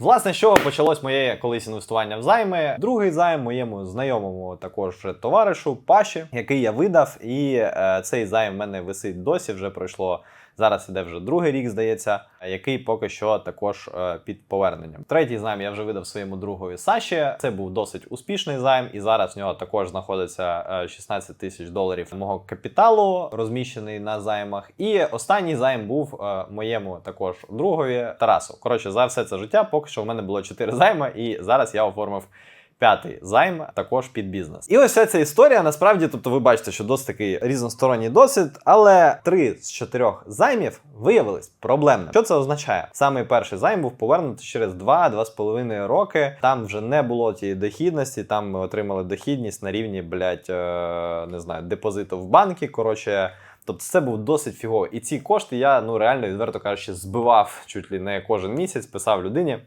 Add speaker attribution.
Speaker 1: Власне, з чого почалось моє колись інвестування в займи? Другий займ моєму знайомому також товаришу Паші, який я видав, і е, цей займ в мене висить досі. Вже пройшло зараз. Іде вже другий рік, здається, який поки що також е, під поверненням. Третій займ я вже видав своєму другові Саші. Це був досить успішний займ, і зараз в нього також знаходиться е, 16 тисяч доларів мого капіталу, розміщений на займах. І останній займ був е, моєму також другові Тарасу. Коротше, за все це життя поки що в мене було 4 займи, і зараз я оформив. П'ятий займ також під бізнес. І ось вся ця історія насправді, тобто ви бачите, що досить такий різносторонній досвід, але три з чотирьох займів виявились проблемними. Що це означає? Самий перший займ був повернутий через 2-2,5 роки. Там вже не було тієї дохідності, там ми отримали дохідність на рівні, блядь, е, не знаю, депозиту в банки. Коротше. Тобто це був досить фігово. І ці кошти я ну реально відверто кажучи збивав чуть ли не кожен місяць, писав людині.